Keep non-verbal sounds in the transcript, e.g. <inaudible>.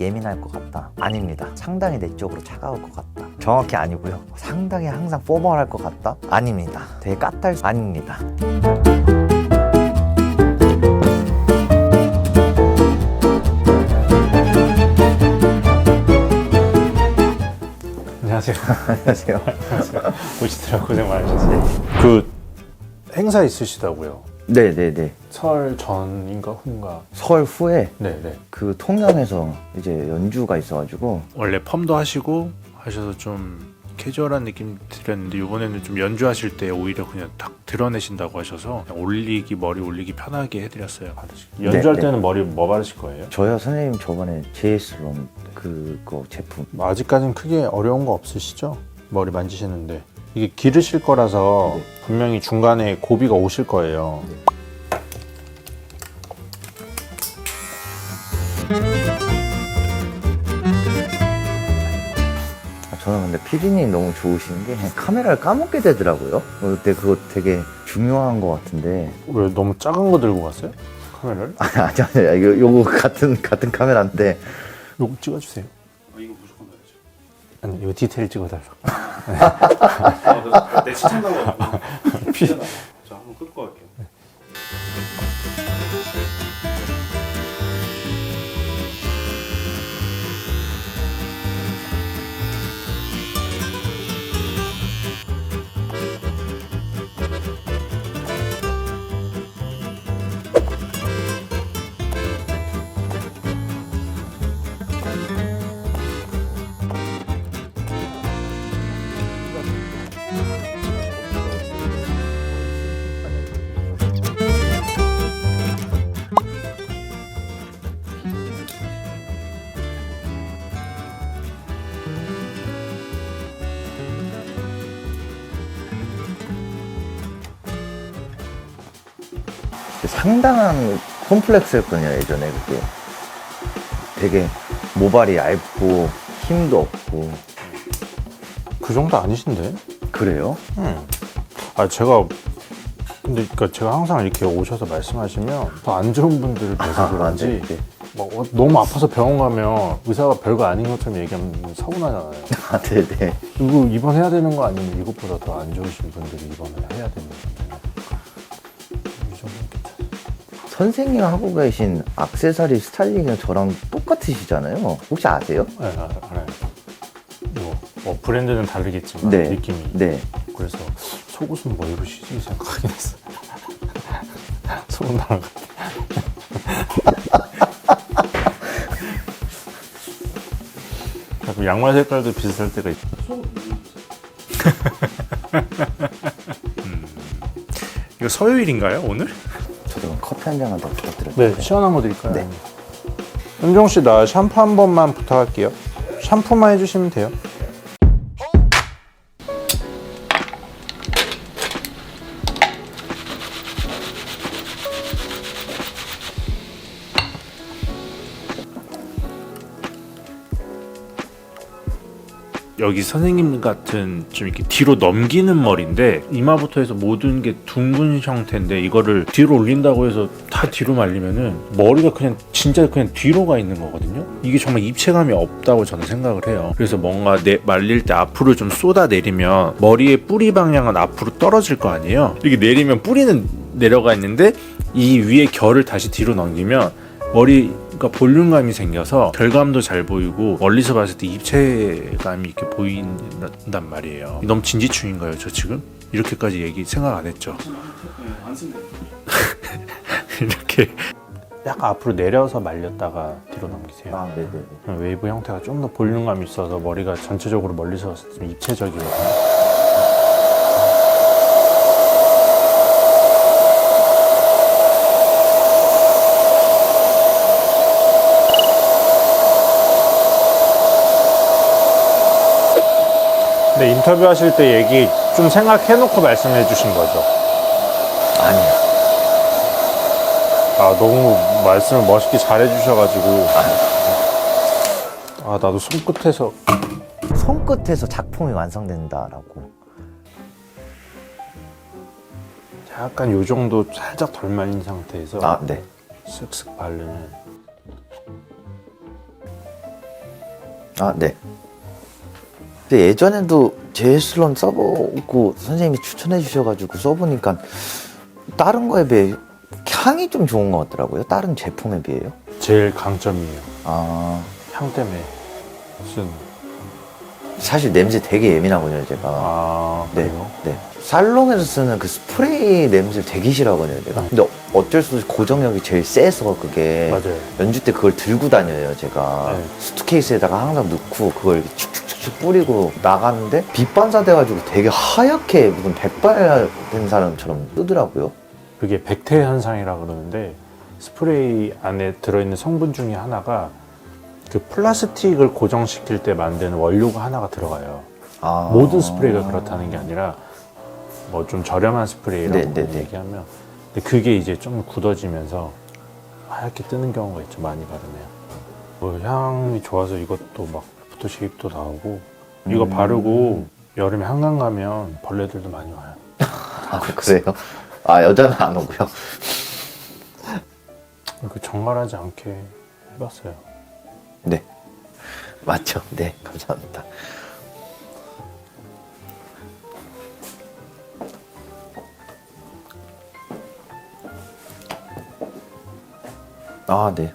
예민할 것 같다. 아닙니다. 상당히 내 쪽으로 차가울 것 같다. 정확히 아니고요. 상당히 항상 포멀할 것 같다. 아닙니다. 되게 까탈 아닙니다. 안녕하세요. 안녕하세요. 오시느라 <laughs> 고생 많으셨어요. 그 행사 있으시다고요? 네네네. 설 전인가 후인가? 설 후에 네네. 그 통영에서 이제 연주가 있어가지고 원래 펌도 하시고 하셔서 좀 캐주얼한 느낌 드렸는데 이번에는 좀 연주하실 때 오히려 그냥 딱 드러내신다고 하셔서 그냥 올리기 머리 올리기 편하게 해드렸어요. 연주할 네, 때는 머리 뭐 바르실 거예요? 저요 선생님 저번에 JS롬 그거 제품 뭐 아직까지는 크게 어려운 거 없으시죠? 머리 만지시는데 이게 기르실 거라서 네. 분명히 중간에 고비가 오실 거예요. 아, 저는 근데 피디님 너무 좋으신 게 카메라를 까먹게 되더라고요. 어, 그때 그거 되게 중요한 것 같은데 왜 너무 작은 거 들고 갔어요? 카메라를? <laughs> 아니 아니 아니 이거 요거 같은 같은 카메라인데 이거 찍어주세요. 이거 무조건 해야죠. 아니 이거 디테일 찍어달라. <laughs> 내 시청자가 피- 상당한 콤플렉스였거든요 예전에 그게 되게 모발이 얇고 힘도 없고 그 정도 아니신데? 그래요? 음. 아 제가 근데 그러니까 제가 항상 이렇게 오셔서 말씀하시면 더 안 좋은 분들을 뵈서 그런지 네, 네. 뭐 어, 너무 아파서 병원 가면 의사가 별거 아닌 것처럼 얘기하면 서운하잖아요. <laughs> 아 네네 이거 입원해야 되는 거 아니면 이것보다 더 안 좋으신 분들이 입원을 해야 되는 거잖아요. 선생님 하고 계신 악세사리 스타일링은 저랑 똑같으시잖아요 혹시 아세요? 네, 아, 알아요. 이거 뭐 브랜드는 다르겠지만 네. 느낌이 네 그래서 속옷은 뭐 입으시지 생각하긴 했어. <laughs> 속옷 나랑 같아. 자꾸 양말 색깔도 비슷할 때가 있. <laughs> 이거 서요일인가요 오늘? 그럼 커피 한 잔만 더 부탁드려도 네, 될까요? 시원한 거 드릴까요? 네. 은종 씨, 나 샴푸 한 번만 부탁할게요. 샴푸만 해주시면 돼요. 여기 선생님 같은 좀 이렇게 뒤로 넘기는 머리인데 이마부터 해서 모든 게 둥근 형태인데 이거를 뒤로 올린다고 해서 다 뒤로 말리면은 머리가 그냥 진짜 그냥 뒤로 가 있는 거거든요. 이게 정말 입체감이 없다고 저는 생각을 해요. 그래서 뭔가 내 말릴 때 앞으로 좀 쏟아 내리면 머리의 뿌리 방향은 앞으로 떨어질 거 아니에요. 이게 내리면 뿌리는 내려가 있는데 이 위에 결을 다시 뒤로 넘기면 머리 가 볼륨감이 생겨서 결감도 잘 보이고 멀리서 봤을 때 입체감이 이렇게 보인단 말이에요. 너무 진지충인가요, 저 지금? 이렇게까지 얘기 생각 안 했죠. <laughs> 이렇게 약간 앞으로 내려서 말렸다가 뒤로 넘기세요. 아 네네 웨이브 형태가 좀 더 볼륨감이 있어서 머리가 전체적으로 멀리서 봤을 때 좀 입체적이거든요. 인터뷰 하실 때 얘기 좀 생각해놓고 말씀해 주신 거죠. 아니요 아, 너무 말씀을 멋있게 잘해 주셔가지고. 아, 나도 손끝에서 손끝에서 작품이 완성된다라고 약간 요 정도 살짝 덜 말린 상태에서 아 네 쓱쓱 바르면 아, 네. 근데 예전에도 제이슬론 써보고 선생님이 추천해 주셔가지고 써보니까 다른 거에 비해 향이 좀 좋은 것 같더라고요. 다른 제품에 비해요. 제일 강점이에요. 아, 향 때문에 쓴. 사실 냄새 되게 예민하거든요, 제가. 아, 네, 그래요? 네. 살롱에서 쓰는 그 스프레이 냄새를 되게 싫어하거든요, 제가. 근데 어쩔 수 없이 고정력이 제일 세서 그게 맞아요. 연주 때 그걸 들고 다녀요, 제가. 네. 수트케이스에다가 항상 넣고 그걸 이렇게 축 축축축 뿌리고 나가는데 빛 반사 돼가지고 되게 하얗게 무슨 백발 된 사람처럼 뜨더라고요. 그게 백태 현상이라 그러는데 스프레이 안에 들어있는 성분 중에 하나가 그 플라스틱을 고정시킬 때 만드는 원료가 하나가 들어가요. 아. 모든 스프레이가 그렇다는 게 아니라 뭐 좀 저렴한 스프레이라고 네, 네, 네. 얘기하면 근데 그게 이제 좀 굳어지면서 하얗게 뜨는 경우가 있죠 많이 바르면 뭐 향이 좋아서 이것도 막 포토쉐입도 나오고 이거 음. 바르고 여름에 한강 가면 벌레들도 많이 와요 <laughs> 아, 그래요? 아, 여자는 안 오고요. 그 정갈하지 않게 해봤어요 네. 맞죠? 네, 감사합니다. 아. 네.